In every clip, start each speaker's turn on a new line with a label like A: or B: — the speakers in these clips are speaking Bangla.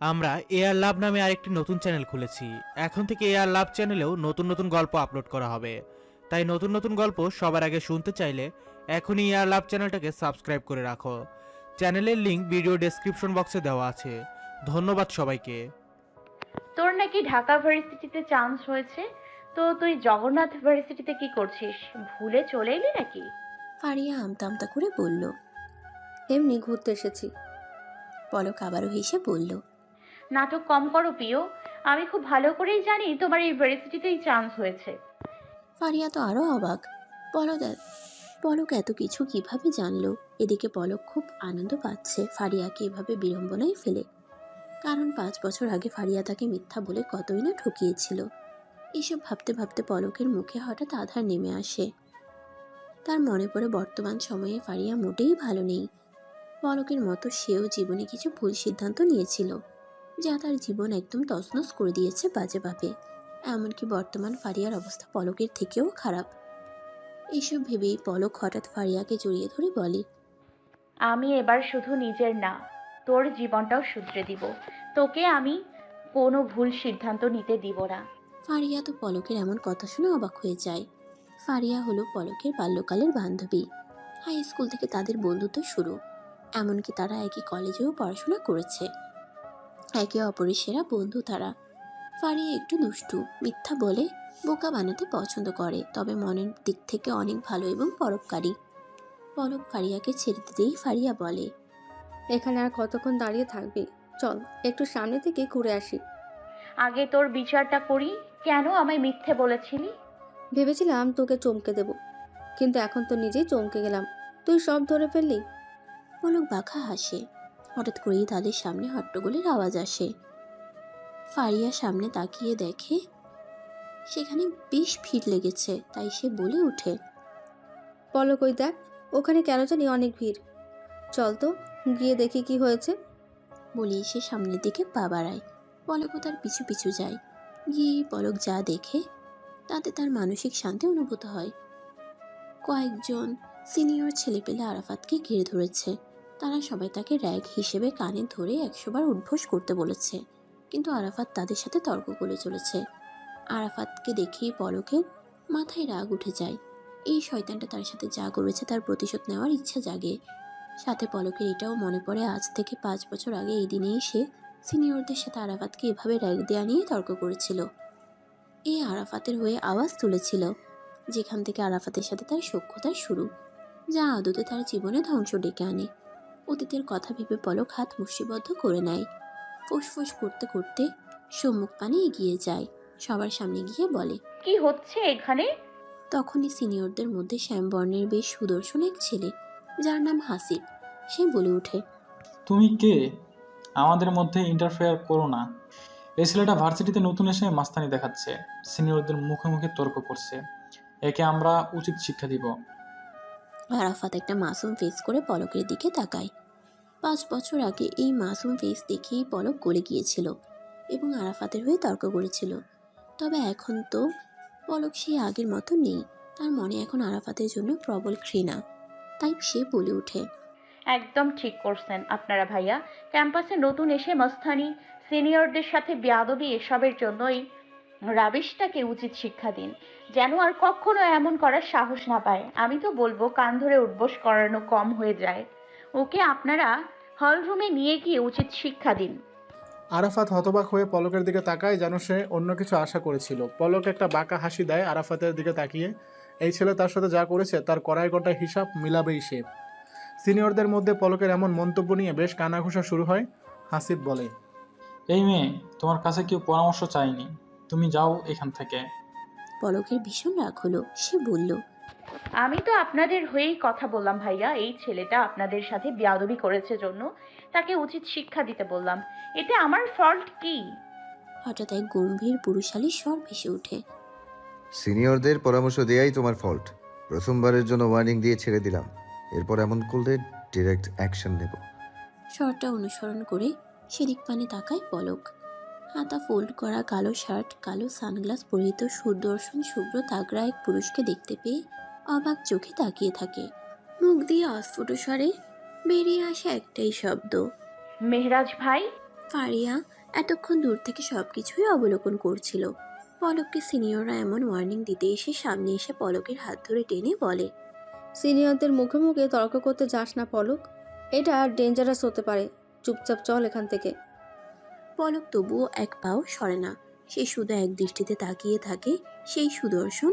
A: আমরা এআর লাভ নামে আরেকটি নতুন চ্যানেল খুলেছি। এখন থেকে এআর লাভ চ্যানেলেও নতুন নতুন গল্প আপলোড করা হবে। তাই নতুন নতুন গল্প সবার আগে শুনতে চাইলে এখনই এআর লাভ চ্যানেলটাকে সাবস্ক্রাইব করে রাখো। চ্যানেলের লিংক ভিডিও ডেসক্রিপশন বক্সে দেওয়া আছে। ধন্যবাদ সবাইকে।
B: তোর নাকি ঢাকা ভার্সিটিতে চান্স হয়েছে? তো তুই জগন্নাথ ভার্সিটিতে কি করছিস? ভুলে চলে এলি নাকি?
C: ফারিয়া আমতা আমতা করে বলল
D: এমনি ঘুরতে এসেছি।
C: পলক আবারও হেসে বলল
B: নাটক কম করো প্রিয়। আমি খুব ভালো করেই জানি তোমার এই ভার্সিটিতেই চান্স হয়েছে।
C: ফারিয়া তো আরও অবাক। পলক পলক এত কিছু কীভাবে জানলো? এদিকে পলক খুব আনন্দ পাচ্ছে ফারিয়াকে এভাবে বিড়ম্বনায় ফেলে। কারণ পাঁচ বছর আগে ফারিয়া তাকে মিথ্যা বলে কতই না ঠকিয়েছিল। এসব ভাবতে ভাবতে পলকের মুখে হঠাৎ আধার নেমে আসে। তার মনে পড়ে বর্তমান সময়ে ফারিয়া মোটেই ভালো নেই। পলকের মতো সেও জীবনে কিছু ভুল সিদ্ধান্ত নিয়েছিল যা তার জীবন একদম তছনছ করে দিয়েছে বাজেভাবে এমনকি বর্তমান ফারিয়ার অবস্থা পলকের থেকেও খারাপ। এসব ভেবেই পলক হঠাৎ ফারিয়াকে জড়িয়ে ধরে বলে
B: আমি এবার শুধু নিজের না তোর জীবনটাও শুধরে দিব। তোকে আমি কোনো ভুল সিদ্ধান্ত নিতে দিব না।
C: ফারিয়া তো পলকের এমন কথা শুনে অবাক হয়ে যায়। ফারিয়া হলো পলকের বাল্যকালের বান্ধবী। হাই স্কুল থেকে তাদের বন্ধুত্ব শুরু। এমনকি তারা একই কলেজেও পড়াশোনা করেছে। একে অপরের সেরা বন্ধু তারা। ফারিয়া একটু দুষ্টু মিথ্যা বলে বোকা বানাতে পছন্দ করে তবে মনের দিক থেকে অনেক ভালো এবং পরোপকারী। পলক ফারিয়াকে ছেড়ে দিতেই ফারিয়া বলে
D: এখানে আর কতক্ষণ দাঁড়িয়ে থাকবি? চল একটু সামনে থেকে ঘুরে আসি।
B: আগে তোর বিচারটা করি কেন আমায় মিথ্যে বলেছিলি?
D: ভেবেছিলাম তোকে চমকে দেব কিন্তু এখন তো নিজেই চমকে গেলাম। তুই সব ধরে ফেললি?
C: পলক বাঁকা হাসে। হঠাৎ করেই তাদের সামনে হট্টগোলের আওয়াজ আসে। ফারিয়া সামনে তাকিয়ে দেখে সেখানে বেশ ভিড় লেগেছে তাই সে বলে ওঠে।
D: পলক ওই দেখ ওখানে কেন জানি অনেক ভিড়। চল তো গিয়ে দেখি কি হয়েছে।
C: বলে সে সামনের দিকে পা বাড়ায়। পলকও তার পিছু পিছু যায়। গিয়ে পলক যা দেখে তাতে তার মানসিক শান্তি অনুভূত হয়। কয়েকজন সিনিয়র ছেলেপেলে আরাফাতকে ঘিরে ধরেছে। তারা সবাই তাকে র্যাগ হিসেবে কানে ধরে একশোবার উদ্ভোস করতে বলেছে। কিন্তু আরাফাত তাদের সাথে তর্ক করে চলেছে। আরাফাতকে দেখেই পলকের মাথায় রাগ উঠে যায়। এই শয়তানটা তার সাথে যা করেছে তার প্রতিশোধ নেওয়ার ইচ্ছা জাগে। সাথে পলকের এটাও মনে পড়ে আজ থেকে পাঁচ বছর আগে এই দিনেই সে সিনিয়রদের সাথে আরাফাতকে এভাবে র্যাগ দেওয়া নিয়ে তর্ক করেছিল। এই আরাফাতের হয়ে আওয়াজ তুলেছিল, যেখান থেকে আরাফাতের সাথে তার সখ্যতার শুরু, যা আদতে তার জীবনে ধ্বংস ডেকে আনে। অতীতের কথা ভেবে পলক হাত মুষ্টিবদ্ধ করে নেয়। ফুসফুস করতে করতে সম্মুখ পানে এগিয়ে যায়। সবার সামনে গিয়ে বলে
B: কি হচ্ছে এখানে?
C: তখনই সিনিয়রদের মধ্যে শ্যামবর্ণের বেশ সুদর্শন এক ছেলে যার নাম হাসিব সে বলে ওঠে
E: তুমি কে? আমাদের মধ্যে ইন্টারফেয়ার করো না। এই ছেলেটা ভার্সিটিতে নতুন এসে মাস্তানি দেখাচ্ছে। সিনিয়রদের মুখে মুখে তর্ক করছে। একে আমরা উচিত শিক্ষা দিব।
C: আরাফাত একটা মাসুম ফেস করে পলকের দিকে তাকায়। পাঁচ বছর আগে এই মাসুম ফেস দেখেই পলক গলে গিয়েছিল এবং আরাফাতের হয়ে তর্ক করেছিল। তবে এখন তো পলক সেই আগের মতো নেই। তার মনে এখন আরাফাতের জন্য প্রবল ঘৃণা। তাই সে বলে ওঠে,
B: একদম ঠিক করছেন আপনারা ভাইয়া। ক্যাম্পাসে নতুন এসে মস্তানি, সিনিয়রদের সাথে বেয়াদবি এসবের জন্যই রাবিশটাকে উচিত শিক্ষা দিন। যেন আর কখনো এমন করার সাহস না পায়। আমি তো বলব কান ধরে উঠবোস করানো কম হয়ে যায়। ওকে আপনারা হল রুমে নিয়ে গিয়ে উচিত শিক্ষা দিন।
F: আরাফাত হতবাক হয়ে পলকের দিকে তাকায় যেন সে অন্য কিছু আশা করেছিল। পলক একটা বাঁকা হাসি দেয় আরাফাতের দিকে তাকিয়ে। এই ছেলে তার সাথে যা করেছে তার কড়াই কটা হিসাব মিলাবেই সে। সিনিয়রদের মধ্যে পলকের এমন মন্তব্য নিয়ে বেশ কানাঘুষা শুরু হয়। হাসিব বলে
E: এই মেয়ে তোমার কাছে কেউ পরামর্শ চাইনি তুমি যাও এখান থেকে।
C: পলকের ভীষণ রাগ হলো। সে বলল
B: আমি তো আপনাদের হয়েই কথা বললাম ভাইয়া। এই ছেলেটা আপনাদের সাথে বেয়াদবি করেছে জন্য। তাকে উচিত শিক্ষা দিতে বললাম। এতে আমার ফল্ট কি?
C: হঠাৎ এক গম্ভীর পুরুষালী স্বর ভেসে ওঠে।
G: সিনিয়রদের পরামর্শ দেয়াই তোমার ফল্ট প্রথমবারের জন্য ওয়ার্নিং দিয়ে ছেড়ে দিলাম। এরপর এমন করলে ডিরেক্ট অ্যাকশন নেব।
C: স্বরটা অনুসরণ করে সেদিক পানে তাকায় পলক। হাতা ফোল্ড করা কালো শার্ট কালো সানগ্লাস পরিহিত সুদর্শন শুভ্র তাগড়া এক পুরুষকে দেখতে পেয়ে অবাক চোখে তাকিয়ে থাকে। মুখ দিয়ে অস্ফুট স্বরে বেরিয়ে আসে একটাই শব্দ।
B: মেহরাজ ভাই?
C: ফারিয়া এতক্ষণ দূর থেকে সব কিছুই অবলোকন করছিল। পলককে সিনিয়ররা এমন ওয়ার্নিং দিতে এসে সামনে এসে পলকের হাত ধরে টেনে বলে
D: সিনিয়রদের মুখে মুখে তর্ক করতে যাস না পলক। এটা ডেঞ্জারাস হতে পারে। চুপচাপ চল এখান থেকে।
C: পলক তবুও এক পাও সরে না। সে শুধু এক দৃষ্টিতে তাকিয়ে থাকে সেই সুদর্শন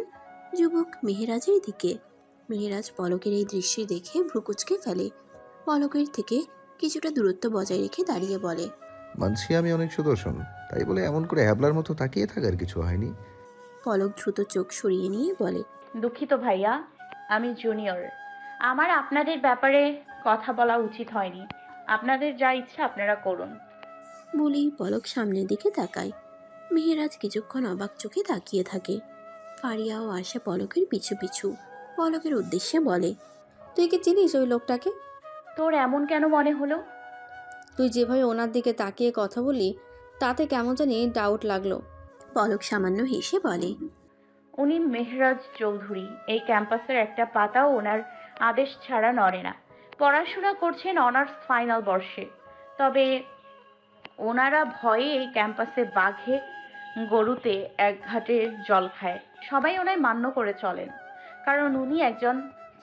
C: যুবক মেহেরাজের দিকে। মেহেরাজ পলকের এই দৃশ্য দেখে ভ্রুকুচকে ফেলে। পলকের থেকে কিছুটা দূরত্ব বজায় রেখে দাঁড়িয়ে বলে
G: মানছি আমি অনেক সুদর্শন। তাই বলে এমন করে হ্যাবলার মতো তাকিয়ে থাকার কিছু হয়নি?
C: পলক দ্রুত চোখ সরিয়ে নিয়ে বলে
B: দুঃখিত ভাইয়া আমি জুনিয়র। আমার আপনাদের ব্যাপারে কথা বলা উচিত হয়নি। আপনাদের যা ইচ্ছা আপনারা করুন।
C: বলেই পলক সামনের দিকে তাকায়। মেহেরাজ কিছুক্ষণ অবাক চোখে তাকিয়ে থাকে। ফারিয়াও আসে পলকের পিছু পিছু। পলকের উদ্দেশ্যে বলে
D: তুই কি চিনিস ওই লোকটাকে?
B: তোর এমন কেন মনে হলো?
D: তুই যেভাবে ওনার দিকে তাকিয়ে কথা বলি তাতে কেমন জানি ডাউট লাগল।
C: পলক সামান্য হেসে বলে
B: উনি মেহরাজ চৌধুরী। এই ক্যাম্পাসের একটা পাতাও ওনার আদেশ ছাড়া নড়ে না। পড়াশোনা করছেন অনার্স ফাইনাল বর্ষে। তবে ওনারা ভয়ে এই ক্যাম্পাসে বাঘে গরুতে এক ঘাটে জল খায়। সবাই ওনায় মান্য করে চলেন কারণ উনি একজন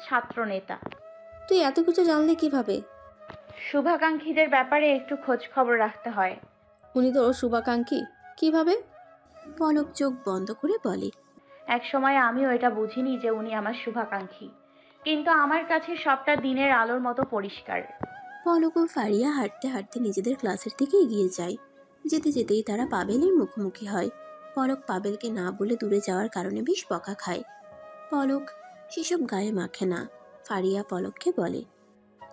B: ছাত্র নেতা।
D: তুই এত কিছু জানলি কীভাবে?
B: শুভাকাঙ্ক্ষীদের ব্যাপারে একটু খোঁজ খবর রাখতে হয়।
D: উনি তোর শুভাকাঙ্ক্ষী। কীভাবে?
C: পলক চোখ বন্ধ করে বলে
B: এক সময় আমিও এটা বুঝিনি যে উনি আমার শুভাকাঙ্ক্ষী। কিন্তু আমার কাছে সবটা দিনের আলোর মতো পরিষ্কার।
C: পলক ও ফারিয়া হাঁটতে হাঁটতে নিজেদের ক্লাসের দিকে এগিয়ে যায়। যেতে যেতেই তারা পাবেলের মুখোমুখি হয়। পলক পাবেলকে না বলে দূরে যাওয়ার কারণে বেশ বকা খায়। পলক সেসব গায়ে মাখে না ফারিয়া পলককে বলে।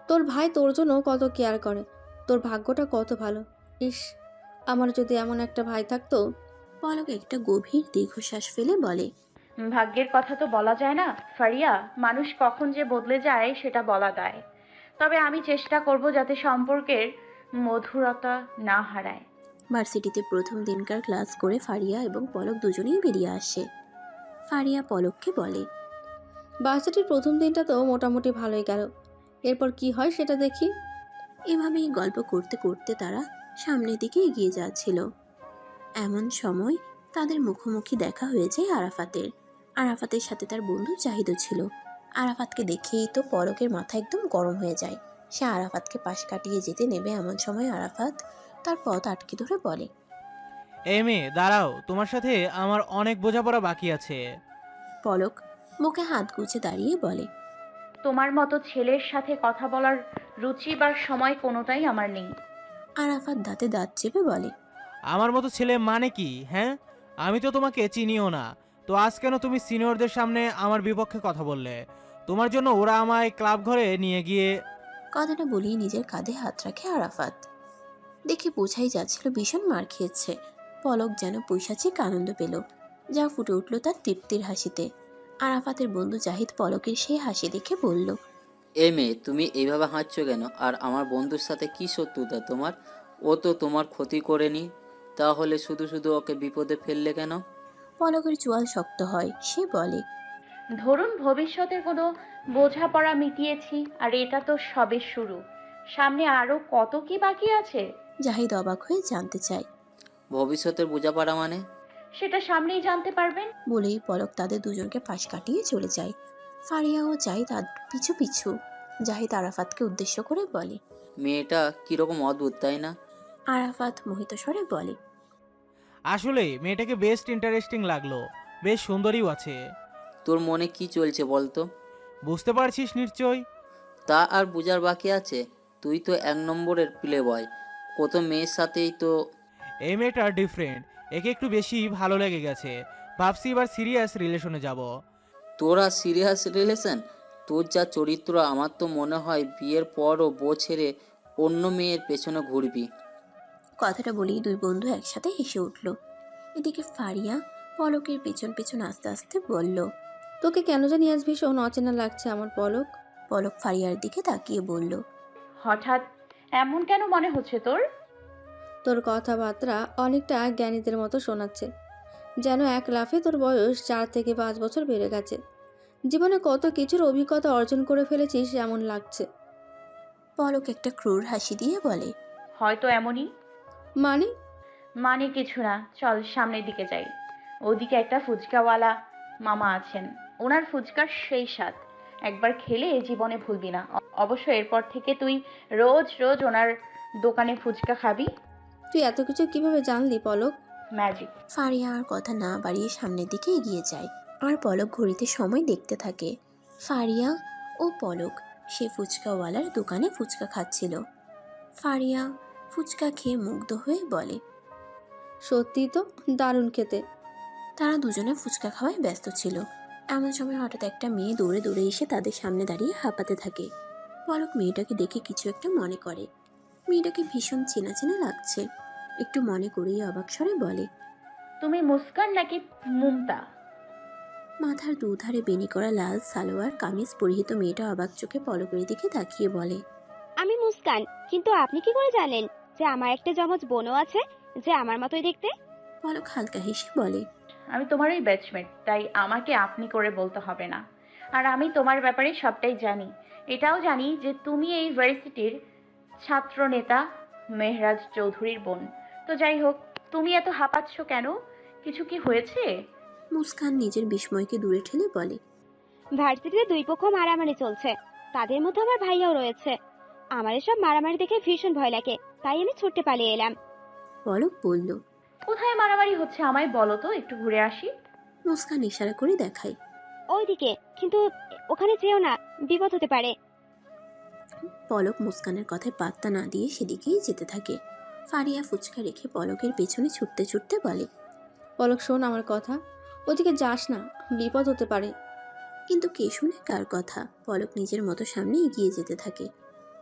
D: তোর ভাই তোর জন্য কত কেয়ার করে। তোর ভাগ্যটা কত ভালো। ইস আমার যদি এমন একটা ভাই থাকতো?
C: পলক একটা গভীর দীর্ঘশ্বাস ফেলে বলে।
B: ভাগ্যের কথা তো বলা যায় না ফারিয়া। মানুষ কখন যে বদলে যায় সেটা বলা দেয় তবে আমি চেষ্টা করব যাতে সম্পর্কের মধুরতা না হারায়।
C: ভার্সিটিতে প্রথম দিনকার ক্লাস করে ফারিয়া এবং পলক দুজনেই বেরিয়ে আসে। ফারিয়া পলককে বলে
D: বাচ্চাটির প্রথম দিনটা তো মোটামুটি ভালোই গেল। এরপর কি হয় সেটা দেখি?
C: এভাবেই গল্প করতে করতে তারা সামনের দিকে এগিয়ে যাচ্ছিল। এমন সময় তাদের মুখোমুখি দেখা হয়েছে আরাফাতের। আরাফাতের সাথে তার বন্ধু জাহিদও ছিল। আরাফাতকে দেখেই তো পলকের মাথা একদম গরম হয়ে যায়। সে আরাফাতকে পাশ কাটিয়ে যেতে নেবে এমন সময় আরাফাত তার পথ আটকে ধরে বলে
A: এ মেয়ে দাঁড়াও তোমার সাথে আমার অনেক বোঝাপড়া বাকি আছে।
C: পলক মুখে হাত গুছে দাঁড়িয়ে বলে
B: তোমার মতো ছেলের সাথে কথা বলার রুচি বা সময় কোনোটাই আমার নেই।
C: আরাফাত দাঁতে দাঁত চেপে বলে
A: আমার মতো ছেলে মানে কি হ্যাঁ? আমি তো তোমাকে চিনিও না। তো আজ কেন তুমি সিনিয়রদের সামনে আমার বিপক্ষে কথা বললে? তোমার জন্য ওরা আমায় ক্লাব ঘরে নিয়ে গিয়ে
C: কথাটা বলিয়ে নিজের কাঁধে হাত রাখে আরাফাত। দেখে বোঝাই যাচ্ছিল ভীষণ মার খেয়েছে। পলক যেন পৈশাচিক আনন্দ পেল যা ফুটে উঠল তার তৃপ্তির হাসিতে। আরাফাতের বন্ধু জাহিদ পলকের সেই হাসি দেখে বলল
H: এ মেয়ে তুমি এইভাবে হাঁটছো কেন? আর আমার বন্ধুর সাথে কি শত্রুতা তোমার? ও তো তোমার ক্ষতি করেনি। তাহলে শুধু শুধু ওকে বিপদে ফেললে কেন?
C: পলকের চোয়াল শক্ত হয় সে বলে
B: ধরুন ভবিষ্যতের কোনো বোঝাপড়া মিটিয়েছি আর এটা তো সবে শুরু। সামনে আরও কত কি বাকি আছে?
C: জাহিদ অবাক হয়ে জানতে চায়।
H: ভবিষ্যতের বোঝাপড়া মানে?
B: সেটা সামনেই জানতে পারবেন।
C: বলেই পলক তাদের দুজনকে পাশ কাটিয়ে চলে যায়। ফারিয়াও যায় তার পিছু পিছু। জাহিদ আরাফাতকে উদ্দেশ্য করে বলে
H: মেয়েটা কীরকম অদ্ভুত তাই না?
C: আরাফাত মোহিত স্বরে বলে
A: আসলে মেয়েটাকে বেস্ট ইন্টারেস্টিং লাগল। বেশ সুন্দরীও আছে।
H: তোর মনে কি চলছে বলতো?
A: বুঝতে পারছিস নিশ্চয়
H: তা আর বোঝার বাকি আছে। তুই তো এক নম্বরের প্লে বয় কত মেয়ের সাথেই তো
A: এই মেয়েটা ডিফারেন্ট একে একটু বেশি ভালো লেগে গেছে। ভাবছি এবার সিরিয়াস রিলেশনে যাব।
H: তোরা সিরিয়াস রিলেশন তোর যা চরিত্র আমার তো মনে হয় বিয়ের পরও বউ ছেড়ে অন্য মেয়ের পেছনে ঘুরবি।
C: কথাটা বলেই দুই বন্ধু একসাথে হেসে উঠল। এদিকে ফারিয়া পলকের পেছন পেছন আস্তে আস্তে বলল
D: তোকে কেন জানি আজ ভীষণ অচেনা লাগছে আমার পলক।
C: পলক ফারিয়ার দিকে তাকিয়ে বলল
B: হঠাৎ এমন কেন মনে হচ্ছে তোর?
D: তোর কথাবার্তা অনেকটা জ্ঞানীদের মতো শোনাচ্ছে যেন এক লাফে তোর বয়স চার থেকে পাঁচ বছর বেড়ে গেছে। জীবনে কত কিছুর অভিজ্ঞতা অর্জন করে ফেলেছিস এমন লাগছে।
C: পলক একটা ক্রূর হাসি দিয়ে বলে
B: হয়তো এমনই।
D: মানে?
B: মানে কিছু না চল সামনের দিকে যাই। ওদিকে একটা ফুচকাওয়ালা মামা আছেন। ওনার ফুচকার সেই স্বাদ। একবার খেলে জীবনে ভুলবি না। অবশ্য এরপর থেকে তুই রোজ রোজ ওনার দোকানে ফুচকা খাবি।
D: তুই এত কিছু কীভাবে জানলি পলক?
B: ম্যাজিক।
C: ফারিয়া আর কথা না বাড়িয়ে সামনের দিকে এগিয়ে যায়। আর পলক ঘড়িতে সময় দেখতে থাকে। ফারিয়া ও পলক সে ফুচকাওয়ালার দোকানে ফুচকা খাচ্ছিল। ফারিয়া ফুচকা খেয়ে মুগ্ধ হয়ে বলে
D: সত্যি তো দারুণ খেতে।
C: তারা দুজনে ফুচকা খাওয়ায় ব্যস্ত ছিল। এমন সময় হঠাৎ একটা মেয়ে দৌড়ে দৌড়ে এসে তাদের সামনে দাঁড়িয়ে হাঁপাতে থাকে। পলক মেয়েটাকে দেখে কিছু একটা মনে করে। মেয়েটাকে ভীষণ চেনা চেনা লাগছে। একটু মনে করেই অবাক স্বরে বলে
B: তুমি মুস্কান নাকি মুমতা?
C: মাথার দুধারে বেনি করা লাল সালোয়ার কামিজ পরিহিত মেয়েটা অবাক চোখে পলকের দিকে তাকিয়ে বলে
I: আমি মুস্কান কিন্তু আপনি কি করে জানেন যে আমার একটা জমজ বোনও আছে যে আমার মতোই দেখতে?
C: পলক হালকা হেসে বলে
B: আমি তোমারই ব্যাচমেট তাই আমাকে আপনি করে বলতে হবে না। আর আমি তোমার ব্যাপারে সবটাই জানি। এটাও জানি যে তুমি এই ভার্সিটির ছাত্র নেতা মেহরাজ চৌধুরীর বোন। তো যাই হোক তুমি এত হাঁপাচ্ছ কেন? কিছু কি হয়েছে?
C: মুস্কান নিজের বিস্ময়কে দূরে ঠেলে বলে
I: ভার্সিটিতে দুই পক্ষ মারামারি চলছে। তাদের মধ্যে আমার ভাইয়াও রয়েছে। আমার এসব মারামারি দেখে ভীষণ ভয় লাগে তাই আমি ছুটতে পালিয়ে এলাম।
C: পলক বলল
B: কোথায় মারামারি হচ্ছে আমায় বলো তো একটু ঘুরে আসি।
C: মুস্কান ইশারা করে দেখায়।
I: ওইদিকে কিন্তু ওখানে যেও না বিপদ হতে পারে।
C: পলক মুস্কানের কথায় পাত্তা না দিয়ে সেদিকেই যেতে থাকে। ফারিয়া ফুচকা রেখে পলকের পেছনে ছুটতে ছুটতে বলে
D: পলক শোন আমার কথা। ওদিকে যাস না বিপদ হতে পারে।
C: কিন্তু কে শুনে কার কথা? পলক নিজের মতো সামনে এগিয়ে যেতে থাকে।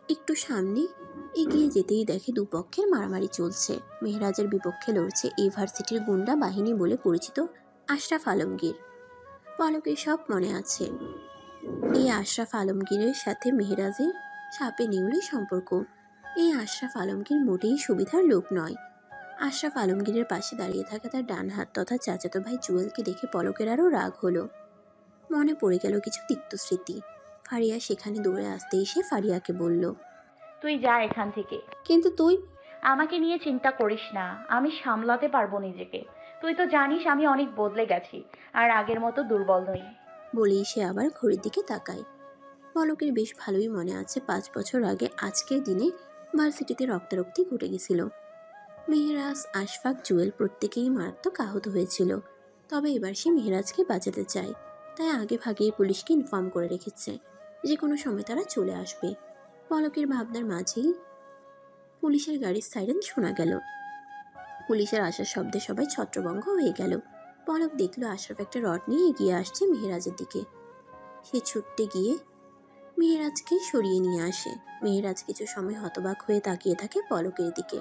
C: একটু সামনে এগিয়ে যেতেই দেখে দুপক্ষের মারামারি চলছে। মেহরাজের বিপক্ষে লড়ছে ইউনিভার্সিটির গুন্ডা বাহিনী বলে পরিচিত আশরাফ আলমগীর। পলকের সব মনে আছে। এই আশরাফ আলমগীরের সাথে মেহরাজের সাপে নিউলে সম্পর্ক। এই আশরাফ আলমগীর মোটেই সুবিধার লোক নয়। আশরাফ আলমগীরের পাশে দাঁড়িয়ে থাকা তার ডান হাত তথা চাচাতো ভাই জুয়েলকে দেখে পলকের আরও রাগ হলো। মনে পড়ে গেল কিছু তিক্ত স্মৃতি। ফারিয়া সেখানে দৌড়ে আসতে এসে ফারিয়াকে বলল
B: তুই যা এখান থেকে।
D: কিন্তু তুই?
B: আমাকে নিয়ে চিন্তা করিস না আমি সামলাতে পারব নিজেকে। তুই তো জানিস আমি অনেক বদলে গেছি আর আগের মতো দুর্বল নই।
C: বলেই সে আবার ঘড়ির দিকে তাকায়। পলকের বেশ ভালোই মনে আছে পাঁচ বছর আগে আজকের দিনে ভার্সিটিতে রক্তারক্তি ঘটে গেছিল। মেহরাজ আশফাক জুয়েল প্রত্যেকেই মারাত্মক আহত হয়েছিল। তবে এবার সে মেহরাজকে বাঁচাতে চায়। তাই আগে ভাগেই পুলিশকে ইনফর্ম করে রেখেছে যে কোনো সময় তারা চলে আসবে। পলকের ভাবনার মাঝেই পুলিশের গাড়ির সাইরেন শোনা গেল। পুলিশের আসার শব্দে সবাই ছত্রভঙ্গ হয়ে গেল। পলক দেখল আশরাফ একটা রড নিয়ে এগিয়ে আসছে মেহেরাজের দিকে। সে ছুটতে গিয়ে মেহেরাজকে সরিয়ে নিয়ে আসে। মেহেরাজ কিছু সময় হতবাক হয়ে তাকিয়ে থাকে পলকের দিকে।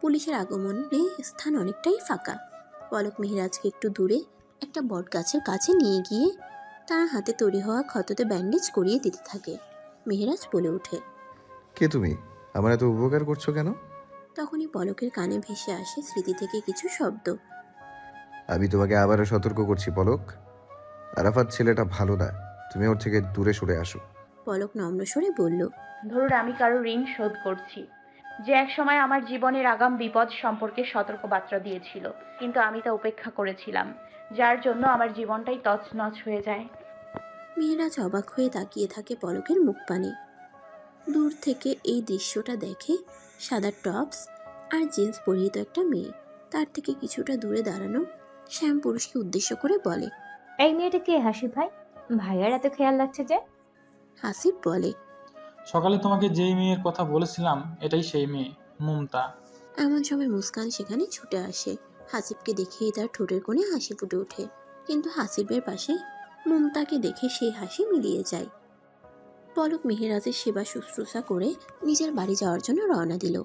C: পুলিশের আগমনে স্থান অনেকটাই ফাঁকা। পলক মেহেরাজকে একটু দূরে একটা বট গাছের কাছে নিয়ে গিয়ে তার হাতে তৈরি হওয়া ক্ষততে ব্যান্ডেজ করিয়ে দিতে থাকে। মেহেরাজ বলে ওঠে
G: কে তুমি? আমার এত উপকার করছ কেন?
C: তখনই পলকের কানে ভেসে আসে স্মৃতি থেকে কিছু শব্দ।
G: আমি তোমাকে আবারও সতর্ক করছি পলক। আরাফাত ছেলেটা ভালো না। তুমি ওর থেকে দূরে সরে আসো।
C: পলক নম্র স্বরে বলল
B: ধরুন আমি কারও ঋণ শোধ করছি যে এক সময় আমার জীবনের আগাম বিপদ সম্পর্কে সতর্ক বার্তা দিয়েছিল কিন্তু আমি তা উপেক্ষা করেছিলাম যার জন্য আমার জীবনটাই তছনছ হয়ে যায়।
C: মেয়েরাজ অবাক হয়ে তাকিয়ে থাকে পলকের মুখ পানে। দূর থেকে এই দৃশ্যটা দেখে সাদা টপস আর জিন্স পরিহিত একটা মেয়ে। তার থেকে কিছুটা দূরে দাঁড়ানো শ্যাম পুরুষকে উদ্দেশ্য করে বলে
J: এই মেয়েটা কে হাসি ভাই? ভাইয়ার এত খেয়াল লাগছে যে?
C: হাসিব বলে
E: সকালে তোমাকে যেই মেয়ের কথা বলেছিলাম এটাই সেই মেয়ে মুমতা।
C: এমন সময় মুস্কান সেখানে ছুটে আসে। হাসিবকে দেখেই তার ঠোঁটের কোণে হাসি ফুটে ওঠে। কিন্তু হাসিবের পাশে মুমতাকে দেখে সেই হাসি মিলিয়ে যায়। পলক মেহেরাজের সেবা শুশ্রূষা করে নিজের বাড়ি যাওয়ার জন্য রওনা দিল।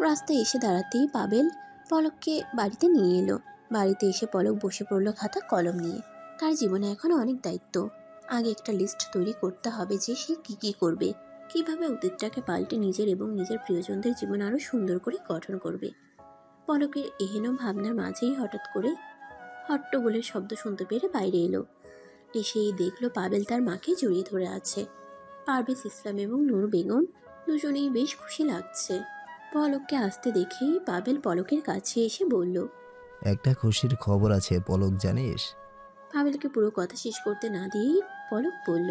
C: রাস্তায় এসে দাঁড়াতেই পাবেল পলককে বাড়িতে নিয়ে এলো। বাড়িতে এসে পলক বসে পড়ল খাতা কলম নিয়ে। তার জীবনে এখন অনেক দায়িত্ব। আগে একটা লিস্ট তৈরি করতে হবে যে সে কী কী করবে, কীভাবে অতীতটাকে পাল্টে নিজের এবং নিজের প্রিয়জনদের জীবন আরও সুন্দর করে গঠন করবে। পলকের এহেন ভাবনার মাঝেই হঠাৎ করে হট্টগোলের শব্দ শুনতে পেরে বাইরে এলো। এসেই দেখল পাবেল তার মাকে জড়িয়ে ধরে আছে। পারভেজ ইসলাম এবং নূর বেগম দুজনেই বেশ খুশি লাগছে। পলককে আসতে দেখেই পাবেল পলকের কাছে এসে বলল
K: একটা খুশির খবর আছে পলক জানিস?
C: পাবেলকে পুরো কথা শেষ করতে না দিয়েই পলক বলল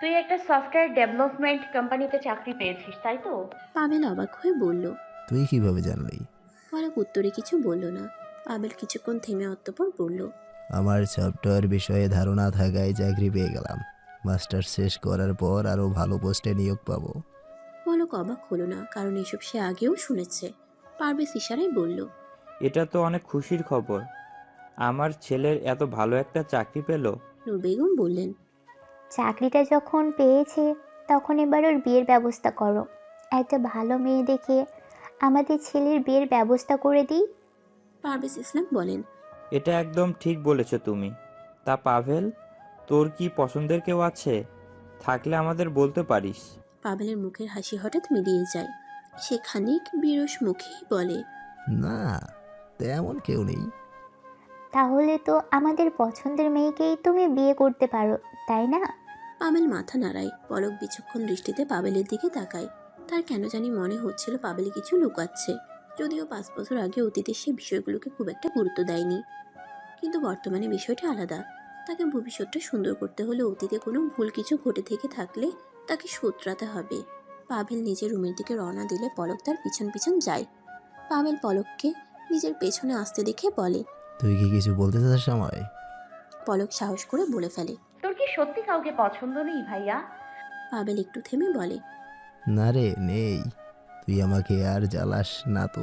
B: তুই একটা সফটওয়্যার ডেভেলপমেন্ট কোম্পানিতে চাকরি পেয়েছিস তাই তো?
C: পাবেল অবাক হয়ে বলল
K: তুই কীভাবে জানলি?
C: পলক উত্তরে কিছু বলল না। পাবেল কিছুক্ষণ থেমে অত্যপর বলল
K: আমার সফটওয়্যার বিষয়ে ধারণা থাকায় চাকরি পেয়ে গেলাম। মাস্টার শেষ করার পর আরও ভালো পোস্টে নিয়োগ পাবো।
C: পলক অবাক হলো না কারণ এসব সে আগেও শুনেছে। পারভেজ ইশারায় বলল
L: এটা তো অনেক খুশির খবর। আমার ছেলের এত ভালো একটা চাকরি পেল।
C: নূর বেগম বললেন
M: চাকরিটা যখন পেয়েছে তখন এবার ওর বিয়ের ব্যবস্থা করো। একটা ভালো মেয়ে দেখে আমাদের ছেলের বিয়ের ব্যবস্থা করে দিই।
C: পারভেজ ইসলাম বলেন
L: এটা একদম ঠিক বলেছ তুমি। তা পাভেল? তোর কি পছন্দের কেউ আছে? থাকলে আমাদের বলতে পারিস।
C: পাবেলের মুখের হাসি হঠাৎ মিলিয়ে যায়। সে খানিক বিরস মুখেই বলে
K: না তেমন কেউ নেই।
M: তাহলে তো আমাদের পছন্দের মেয়েকেই তুমি বিয়ে করতে পারো তাই না?
C: পাবেল মাথা নাড়ায় পলক বিচক্ষণ দৃষ্টিতে পাবেলের দিকে তাকায়। তার কেন জানি মনে হচ্ছিল পাবেল কিছু লুকাচ্ছে। যদিও পাঁচ বছর আগে অতীতে সে বিষয়গুলোকে খুব একটা গুরুত্ব দেয়নি। কিন্তু বর্তমানে বিষয়টা আলাদা। তাকে ভবিষ্যৎটা সুন্দর করতে হলে অতীতে কোনো ভুল কিছু ঘটে থেকে থাকলে তাকে শোধরাতে হবে। পাবেল নিজের রুমের দিকে রওনা দিলে পলক তার পিছন পিছন যায়। পাবেল পলককে নিজের পেছনে আসতে দেখে বলে
K: তুই কি কিছু বলতে চাস আমায়?
C: পলক সাহস করে বলে ফেলে
B: তোর কি সত্যি কাউকে পছন্দ নেই ভাইয়া?
C: পাবেল একটু থেমে বলে
K: না রে নেই। তুই আমাকে আর জ্বালাস না তো।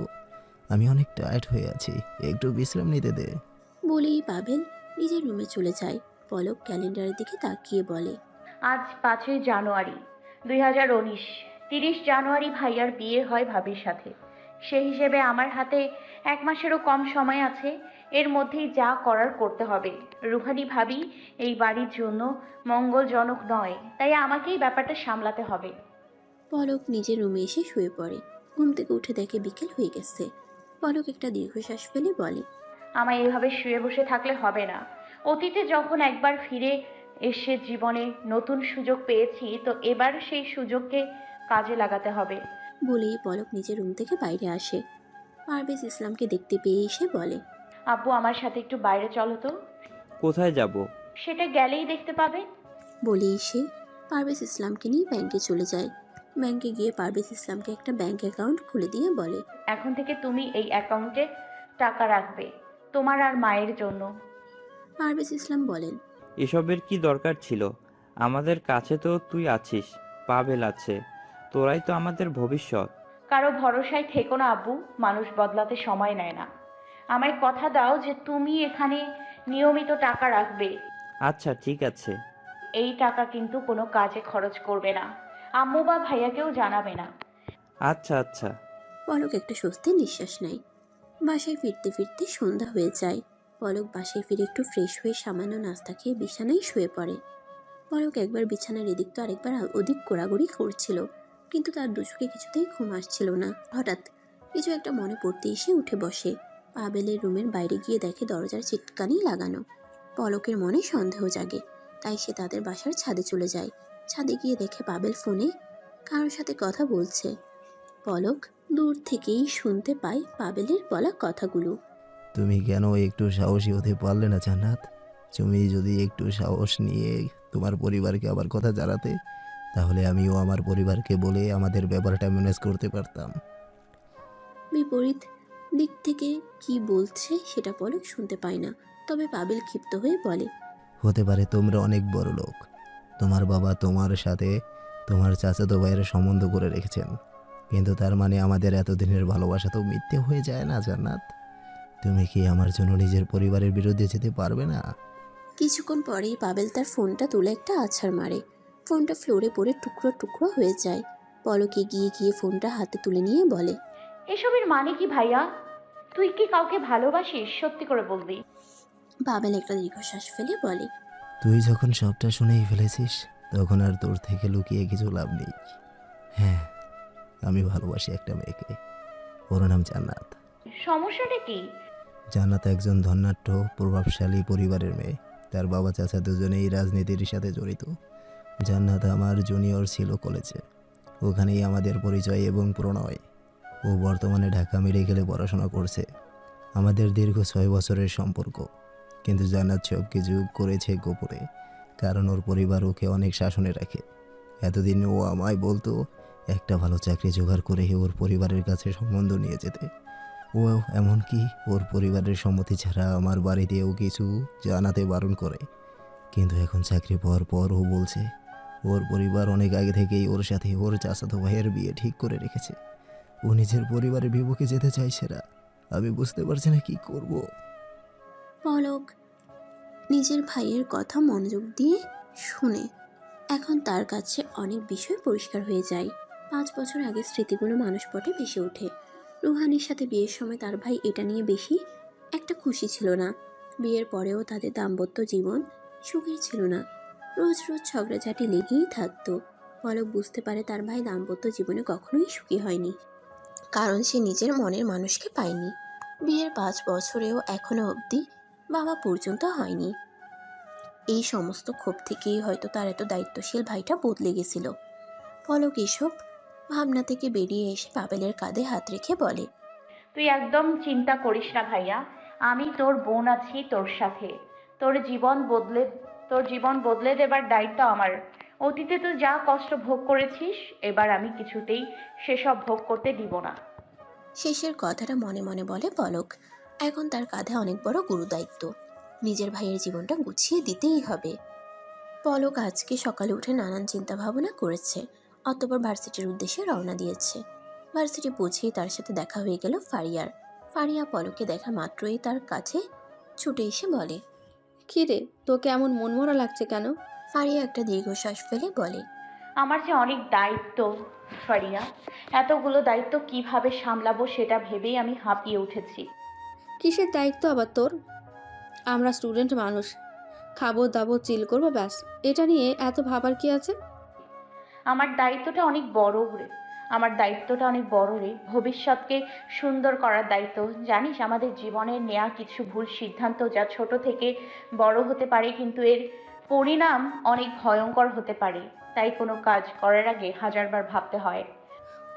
K: আমি অনেক টায়ার্ড হয়ে আছি একটু বিশ্রাম নিতে দে।
C: বলেই পাবেল নিজের রুমে চলে যায়। পলক ক্যালেন্ডারের দিকে তাকিয়ে বলে
B: আজ পাঁচই জানুয়ারি দুই হাজার উনিশ। তিরিশ জানুয়ারি ভাইয়ার বিয়ে হয় ভাবির সাথে। সেই হিসেবে আমার হাতে এক মাসেরও কম সময় আছে। এর মধ্যেই যা করার করতে হবে। রুহানি ভাবি এই বাড়ির জন্য মঙ্গলজনক নয় তাই আমাকেই ব্যাপারটা সামলাতে হবে।
C: পলক নিজের রুমে এসে শুয়ে পড়ে। ঘুম থেকে উঠে দেখে বিকেল হয়ে গেছে। পলক একটা দীর্ঘশ্বাস ফেলে বলে
B: আমায় এভাবে শুয়ে বসে থাকলে হবে না। অতীতে যখন একবার ফিরে এসে জীবনে নতুন সুযোগ পেয়েছি তো এবার সেই সুযোগকে কাজে লাগাতে হবে।
C: বলেই পলক নিজের রুম থেকে বাইরে আসে। পারভেজ ইসলামকে দেখতে পেয়ে এসে বলে
B: আব্বু আমার সাথে একটু বাইরে চলো তো।
L: কোথায় যাব?
B: সেটা গেলেই দেখতে পাবে।
C: বলেই সে পারভেজ ইসলামকে নিয়ে ব্যাংকে চলে যায়। ব্যাংকে গিয়ে পারভেজ ইসলামকে একটা ব্যাংক অ্যাকাউন্ট খুলে দিয়ে বলে
B: এখন থেকে তুমি এই অ্যাকাউন্টে টাকা রাখবে। তোমার আর মায়ের জন্য।
C: পারভেজ ইসলাম বলেন
L: এসবের কি দরকার ছিল? আমাদের কাছে তো তুই আছিস পাবেল আছে। তোরাই তো আমাদের ভবিষ্যৎ।
B: কারও ভরসায় থেকো না আব্বু মানুষ বদলাতে সময় নেয় না। আমায় কথা দাও যে তুমি এখানে নিয়মিত টাকা রাখবে।
L: আচ্ছা ঠিক আছে।
B: এই টাকা কিন্তু কোনো কাজে খরচ করবে না। আম্মু বা ভাইয়াকেও জানাবে না।
L: আচ্ছা আচ্ছা।
C: পলক একটা স্বস্তির নিঃশ্বাস নেয়। বাসায় ফিরতে ফিরতে সন্ধ্যা হয়ে যায়। পলক বাসায় ফিরে একটু ফ্রেশ হয়ে সামান্য নাস্তা খেয়ে বিছানায় শুয়ে পড়ে। পলক একবার বিছানার এদিক তো আরেকবার ওদিক গোড়াগড়ি করছিল, কিন্তু তার দুচোখে কিছুতেই ঘুম আসছিল না। হঠাৎ কিছু একটা মনে পড়তে এসে উঠে বসে। পাবেলের রুমের বাইরে গিয়ে দেখে দরজার চিটকানি লাগানো। পলকের মনে সন্দেহ জাগে, তাই সে তাদের বাসার ছাদে চলে যায়। ছাদে গিয়ে দেখে পাবেল ফোনে কারোর সাথে কথা বলছে। পলক দূর থেকেই শুনতে পায় পাবেলের বলা কথাগুলো।
K: তুমি কেন একটু সাহসী হতে পারলে না জান্নাত? তুমি যদি একটু সাহস নিয়ে তোমার পরিবারকে আবার কথা জানাতে তাহলে আমিও আমার পরিবারকে বলে আমাদের ব্যাপারটা ম্যানেজ করতে পারতাম।
C: বিপরীত দিক থেকে কি বলছে সেটা পলক শুনতে পায় না তবে পাবেল ক্ষিপ্ত হয়ে বলে
K: হতে পারে তোমরা অনেক বড় লোক তোমার বাবা তোমার সাথে তোমার চাচাতো ভাইয়ের সম্বন্ধ করে রেখেছেন। কিন্তু তার মানে আমাদের এতদিনের ভালোবাসা তো মিথ্যে হয়ে যায় না জান্নাত। তুমি কি আমার জন্য নিজের পরিবারের বিরুদ্ধে যেতে পারবে না?
C: কিছুক্ষণ পরেই পাবেল তার ফোনটা তুলে একটা আছাড় মারে। ফোনটা ফ্লোরে পড়ে টুকরো টুকরো হয়ে যায়। পলকে গিয়ে গিয়ে ফোনটা হাতে তুলে নিয়ে বলে
B: এসবের মানে কি ভাইয়া? তুই কি কাউকে ভালোবাসিস? সত্যি করে বলবি।
C: পাবেল একটা দীর্ঘশ্বাস ফেলে বলে
K: তুই যখন সবটা শুনেই ফেলেছিস তখন আর তোর থেকে লুকিয়ে কিছু লাভ নেই। হ্যাঁ আমি ভালোবাসি একটা মেয়েকে। ওর নাম জান্নাত।
B: সমস্যাটা কি?
K: জান্নাত একজন ধনাঢ্য প্রভাবশালী পরিবারের মেয়ে। তার বাবা চাচা দুজনেই রাজনীতির সাথে জড়িত। জান্নাত আমার জুনিয়র ছিল কলেজে। ওখানেই আমাদের পরিচয় এবং প্রণয়। ও বর্তমানে ঢাকা মেডিকেলে পড়াশোনা করছে। আমাদের দীর্ঘ ছয় বছরের সম্পর্ক। কিন্তু জান্নাত সব কিছু করেছে গোপনে। কারণ ওর পরিবার ওকে অনেক শাসনে রাখে। এতদিন ও আমায় বলতো একটা ভালো চাকরি জোগাড় করে ওর পরিবারের কাছে সম্বন্ধ নিয়ে যেতে। ও এমনকি ওর পরিবারের সম্মতি ছাড়া আমার বাড়িতেও কিছু জানাতে বারণ করে। কিন্তু এখন চাকরি পাওয়ার পর ও বলছে, ওর পরিবার অনেক আগে থেকেই ওর সাথে ওর চাচাতো ভাইয়ের বিয়ে ঠিক করে রেখেছে। ও নিজের পরিবারের বিপক্ষে যেতে চাইছে না। আমি বুঝতে পারছি না কি করব।
C: পলক, নিজের ভাইয়ের কথা মনোযোগ দিয়ে শুনে। এখন তার কাছে অনেক বিষয় পরিষ্কার হয়ে যায়। পাঁচ বছর আগে স্মৃতিগুলো মানুষ পটে ভেসে ওঠে। রুহানির সাথে বিয়ের সময় তার ভাই এটা নিয়ে বেশি একটা খুশি ছিল না। বিয়ের পরেও তাদের দাম্পত্য জীবন সুখের ছিল না। রোজ রোজ ঝগড়াঝাটি লেগেই থাকতো। পলক বুঝতে পারে তার ভাই দাম্পত্য জীবনে কখনোই সুখী হয়নি। কারণ সে নিজের মনের মানুষকে পায়নি। বিয়ের পাঁচ বছরেও এখনও অবধি বাবা পর্যন্ত হয়নি। এই সমস্ত ক্ষোভ থেকেই হয়তো তার এত দায়িত্বশীল ভাইটা বদলে গেছিল। পলক এসব ভাবনা থেকে বেরিয়ে এসে পাবেলের কাঁধে হাত রেখে বলে
B: তুই একদম চিন্তা করিস না ভাইয়া আমি তোর বোন আছি তোর সাথে। তোর জীবন বদলে তোর জীবন বদলে দেবার দায়িত্ব আমার। অতীতে তো যা কষ্ট ভোগ করেছিস এবার আমি কিছুতেই সেসব ভোগ করতে দিব না।
C: শেষের কথাটা মনে মনে বলে পলক। এখন তার কাঁধে অনেক বড় গুরুদায়িত্ব। নিজের ভাইয়ের জীবনটা গুছিয়ে দিতেই হবে। পলক আজকে সকালে উঠে নানান চিন্তা ভাবনা করেছে। অতপর ভার্সিটির উদ্দেশ্যে রওনা দিয়েছে। ভার্সিটি পৌঁছেই তার সাথে দেখা হয়ে গেল ফারিয়ার। ফারিয়া পলকে দেখা মাত্রই তার কাছে ছুটে এসে বলে
D: কী রে তোকে এমন মনমরা লাগছে কেন?
C: ফারিয়া একটা দীর্ঘশ্বাস ফেলে বলে
B: আমার যে অনেক দায়িত্ব ফারিয়া এতগুলো দায়িত্ব কীভাবে সামলাবো সেটা ভেবেই আমি হাঁপিয়ে উঠেছি।
D: কিসের দায়িত্ব আবার তোর? আমরা স্টুডেন্ট মানুষ খাব দাবো চিল করব ব্যাস। এটা নিয়ে এত ভাবার কি আছে?
B: আমার দায়িত্বটা অনেক বড় রে। আমার দায়িত্বটা অনেক বড় রে। ভবিষ্যৎকে সুন্দর করার দায়িত্ব। জানিস আমাদের জীবনের নেয়া কিছু ভুল সিদ্ধান্ত যা ছোট থেকে বড় হতে পারে কিন্তু এর পরিণাম অনেক ভয়ঙ্কর হতে পারে। তাই কোনো কাজ করার আগে হাজারবার ভাবতে হয়।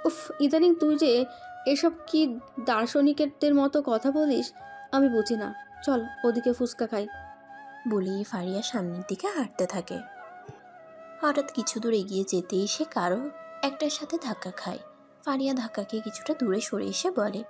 D: উফ ইদানিং তুই যে এসব কি দার্শনিকদের মতো কথা বলিস আমি বুঝি না। চল ওদিকে ফুচকা খাই।
C: বলেই ফারিয়া সামনের দিকে হাঁটতে থাকে। হঠাৎ কিছু দূর এগিয়ে যেতেই সে কারও একটার সাথে ধাক্কা খায়। ফারিয়া ধাক্কাকে কিছুটা দূরে সরে এসে বলে